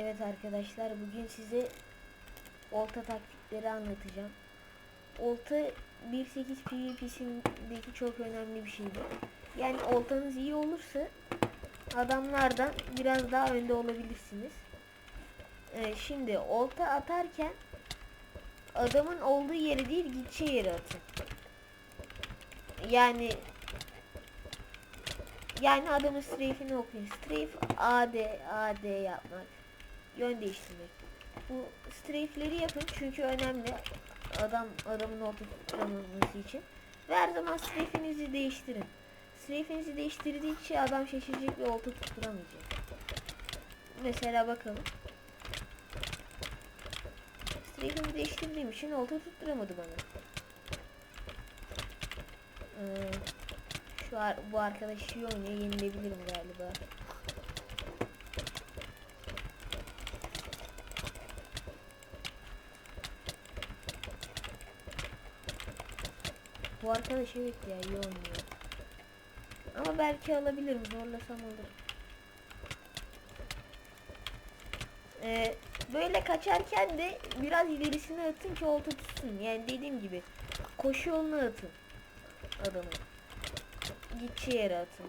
Evet arkadaşlar bugün size olta taktikleri anlatacağım. Olta 1.8 PvP'sindeki çok önemli bir şeydi. Yani oltanız iyi olursa adamlardan biraz daha önde olabilirsiniz. Ee, şimdi olta atarken adamın olduğu yeri değil gideceği yere atın. Yani yani adamın strafe'ini okuyun. Strafe AD, AD yapmak. Yön değiştirmek. Bu strafe'leri yapın çünkü önemli. Adam adamın orta için. Ve her zaman strafe'inizi değiştirin. Strafe'inizi değiştirdikçe adam şaşıracak ve olta tutturamayacak. Mesela bakalım. Strafe'imi değiştirdiğim için olta tutturamadı bana. Ee, şu ar bu arkadaş iyi oynuyor. Yenilebilirim galiba. Bu arkadaş evet ya iyi oynuyor. Ama belki alabilirim. Zorlasam alırım. Ee, böyle kaçarken de biraz ilerisine atın ki olta tutsun. Yani dediğim gibi koşu yoluna atın adamı. Gideceği yere atın.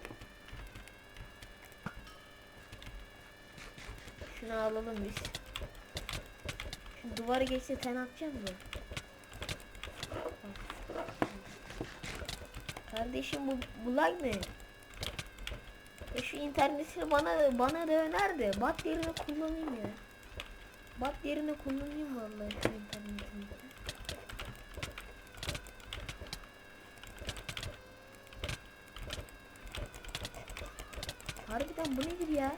Şunu alalım biz. Şu duvarı geçse sen atacağım mı? Kardeşim bu, bu ne? Ya şu internetini bana bana da öner de bat yerine kullanayım ya. Bat yerine kullanayım vallahi şu internetini. Harbiden bu nedir ya?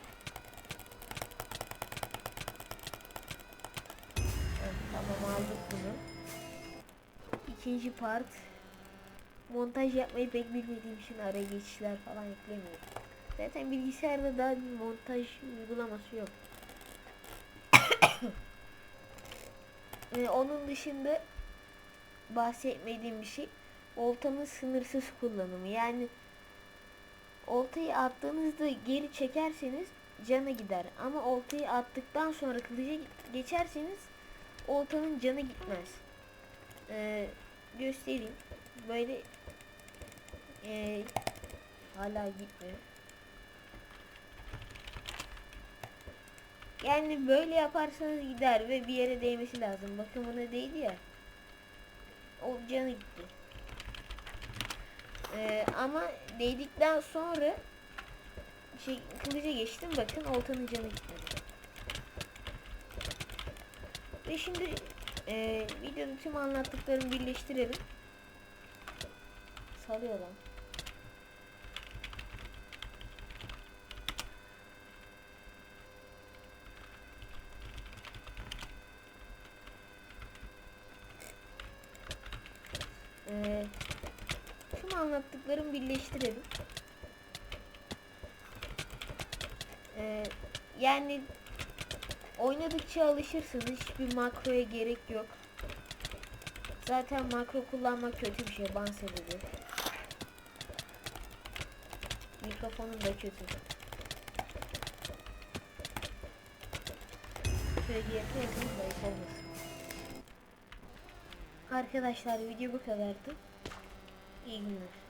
Evet, tamam aldık bunu. İkinci part. Montaj yapmayı pek bilmediğim için araya geçişler falan eklemiyorum. Zaten bilgisayarda daha bir montaj uygulaması yok. Ee, onun dışında bahsetmediğim bir şey oltanın sınırsız kullanımı. Yani oltayı attığınızda geri çekerseniz canı gider. Ama oltayı attıktan sonra kılıca geçerseniz oltanın canı gitmez. Ee, göstereyim. Böyle ee, hala gitmiyor. Yani böyle yaparsanız gider ve bir yere değmesi lazım. Bakın buna değdi ya. O canı gitti. Ee, ama değdikten sonra şey, kılıca geçtim bakın oltanın canı gitmedi. Ve şimdi e, videonun tüm anlattıklarımı birleştirelim. Salıyor lan. Ee, tüm anlattıklarımı birleştirelim. Ee, yani oynadıkça alışırsınız. Hiçbir makroya gerek yok. Zaten makro kullanmak kötü bir şey. Ban sebebi. Mikrofonum da kötü. Şöyle. Arkadaşlar video bu kadardı. İyi günler.